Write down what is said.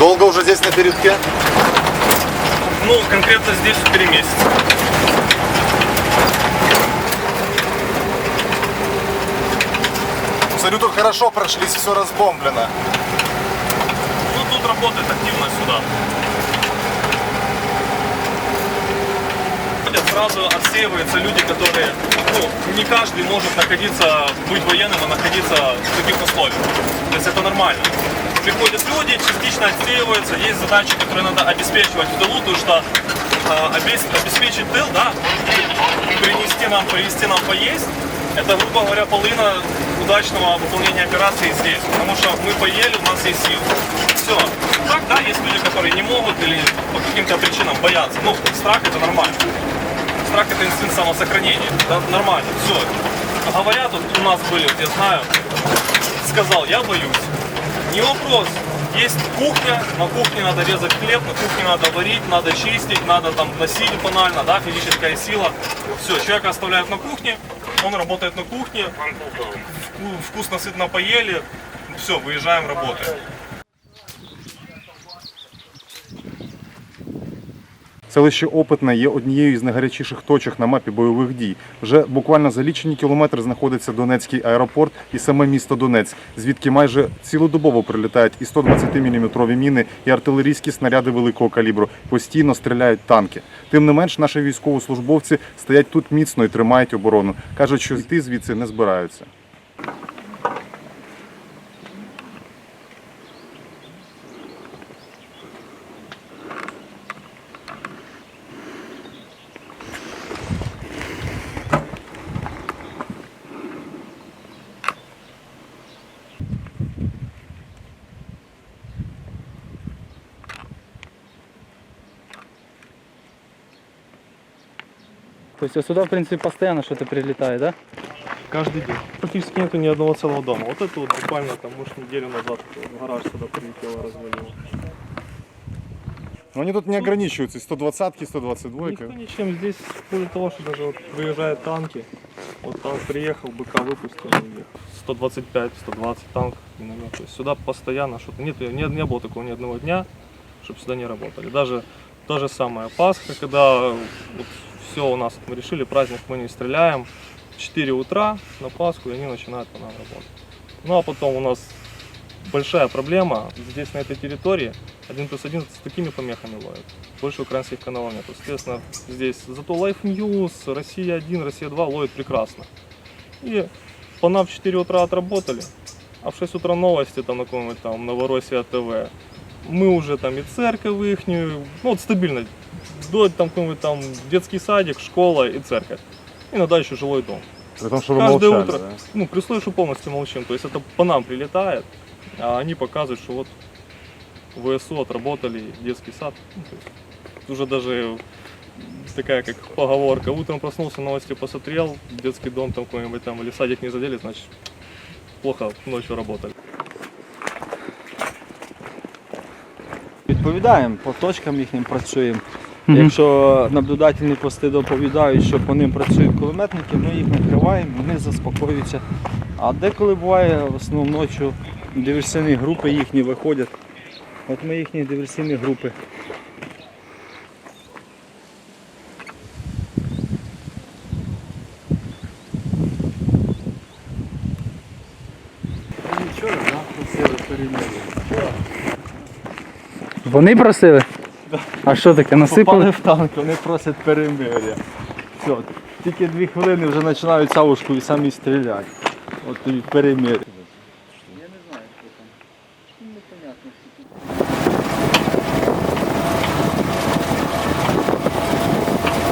долго уже здесь на передке? Ну, конкретно здесь 4 месяца. Смотрю, тут хорошо прошлись, все разбомблено. Ну, тут работает активно сюда. Сразу отсеиваются люди, которые, ну, не каждый может находиться, быть военным и находиться в таких условиях. То есть это нормально. Приходят люди, частично отсеиваются, есть задачи, которые надо обеспечивать в тылу, то что э, обес- обеспечить тыл, да, принести нам, привезти нам поесть, это, грубо говоря, половина удачного выполнения операции здесь. Потому что мы поели, у нас есть силы. Все. Так, да, есть люди, которые не могут или по каким-то причинам боятся. Ну, страх это нормально. Страх это инстинкт самосохранения. Это нормально. Все. Говорят, вот у нас были, я знаю, сказал, я боюсь. Не вопрос. Есть кухня, на кухне надо резать хлеб, на кухне надо варить, надо чистить, надо там носить банально, да, физическая сила. Все, человека оставляют на кухне, он работает на кухне, вку- вкусно, сытно поели, все, выезжаем, работаем. Селище Опитне є однією із найгарячіших точок на мапі бойових дій. Вже буквально за лічені кілометри знаходиться Донецький аеропорт і саме місто Донець, звідки майже цілодобово прилітають і 120-мм міни, і артилерійські снаряди великого калібру. Постійно стріляють танки. Тим не менш, наші військовослужбовці стоять тут міцно і тримають оборону. кажуть, що йти звідси не збираються. То есть сюда, в принципе, постоянно что-то прилетает, да? Каждый день. Практически нету ни одного целого дома. Вот это вот буквально там, может, неделю назад в гараж сюда прилетело, развалило. Вони тут не ограничуються 120-ки, 122-ки. Никто ничем. Здесь, более того, что даже вот выезжают танки. Вот танк приехал, БК выпустил и уехал. 125, 120 танк, миномет. То есть сюда постоянно что-то. Нет, не, не было такого ни одного дня, чтобы сюда не работали. Даже то же самое Пасха, когда вот все у нас, мы решили праздник, мы не стреляем. 4 утра на Пасху, и они начинают по нам работать. Ну а потом у нас большая проблема. Здесь, на этой территории, 1 плюс 1 с такими помехами ловят. Больше украинских каналов нет. Соответственно, здесь зато Life News, Россия 1, Россия 2 ловит прекрасно. И по нам в 4 утра отработали, а в 6 утра новости там на каком-нибудь там Новороссия ТВ. Мы уже там и церковь ихнюю, ну вот стабильно, до там какой-нибудь там детский садик, школа и церковь. Иногда еще жилой дом. При тому, що ви Каждое мовчали. утро. да? Ну, при условии, что полностью молчим. То есть это по нам прилетает, а они показывают, что вот ВСУ отработали детский сад. Ну, то есть уже даже такая как поговорка. Утром проснулся, новости посмотрел, детский дом там какой-нибудь там или садик не задели, значит плохо ночью работали. Відповідаємо, по точкам їхнім працюємо. Мгм. Якщо наблюдательні пости доповідають, що по ним працюють кулеметники, ми їх накриваємо, вони заспокоюються. А деколи буває, в основному ночі диверсійні групи їхні виходять. От ми їхні диверсійні групи. Вони просили? А що таке? Насипали? Попали в танк, вони просять перемир'я. Все, тільки дві хвилини вже починають савушку і самі стріляти. От тобі перемир'я. Я не знаю, що там. Непонятно.